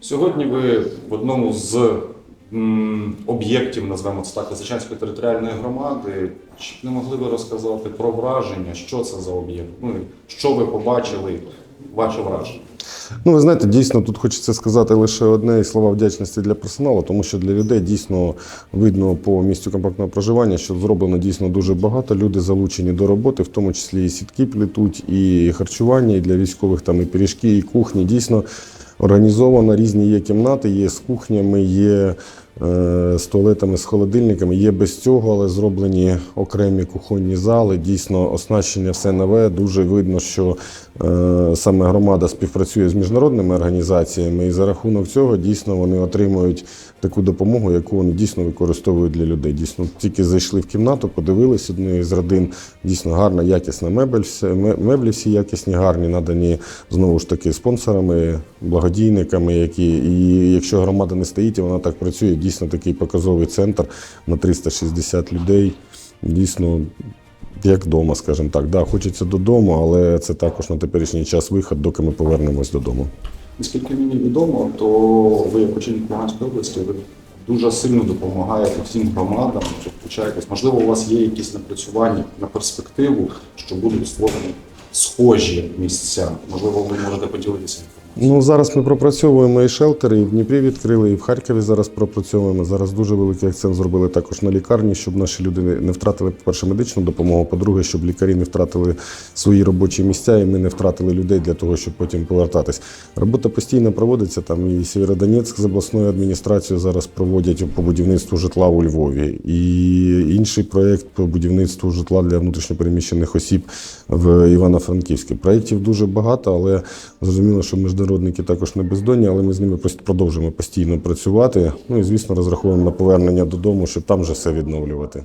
Сьогодні ви в одному з об'єктів, назвемо це так, Лисичанської територіальної громади. Чи не могли ви розказати про враження, що це за об'єкт? Ну, що ви побачили, ваше враження? Ну, ви знаєте, дійсно тут хочеться сказати лише одне і слова вдячності для персоналу, тому що для людей дійсно видно по місцю компактного проживання, що зроблено дійсно дуже багато. Люди залучені до роботи, в тому числі і сітки плетуть, і харчування, і для військових там і пиріжки, і кухні. Дійсно організовано різні є кімнати, є з кухнями, є з туалетами, з холодильниками. Є без цього, але зроблені окремі кухонні зали. Дійсно, оснащення все нове. Дуже видно, що е, саме громада співпрацює з міжнародними організаціями, і за рахунок цього дійсно вони отримують таку допомогу, яку вони дійсно використовують для людей. Дійсно, тільки зайшли в кімнату, подивилися однієї з родин. Дійсно гарна, якісна мебель, меблі всі якісні, гарні, надані знову ж таки спонсорами, благодійниками, які і якщо громада не стоїть, і вона так працює. Дійсно такий показовий центр на 360 людей. Дійсно. Як вдома, скажімо так. Да, хочеться додому, але це також на теперішній час вихід, доки ми повернемось додому. Наскільки мені відомо, то ви, як очільник Луганської області, ви дуже сильно допомагаєте всім громадам, що. Можливо, у вас є якісь напрацювання на перспективу, що будуть створені схожі місця. Можливо, ви можете поділитися. Ну зараз ми пропрацьовуємо і шелтери, і в Дніпрі відкрили, і в Харкові зараз пропрацьовуємо. Зараз дуже великий акцент зробили також на лікарні, щоб наші люди не- втратили, по-перше, медичну допомогу. По-друге, щоб лікарі не втратили свої робочі місця, і ми не втратили людей для того, щоб потім повертатись. Робота постійно проводиться. Там і Сєвєродонецьк з обласною адміністрацією зараз проводять по будівництву житла у Львові. І інший проєкт по будівництву житла для внутрішньопереміщених осіб в Івано-Франківську. Проєктів дуже багато, але зрозуміло, що міжнародники також не бездонні, але ми з ними продовжуємо постійно працювати. Ну і звісно, розраховуємо на повернення додому, щоб там вже все відновлювати.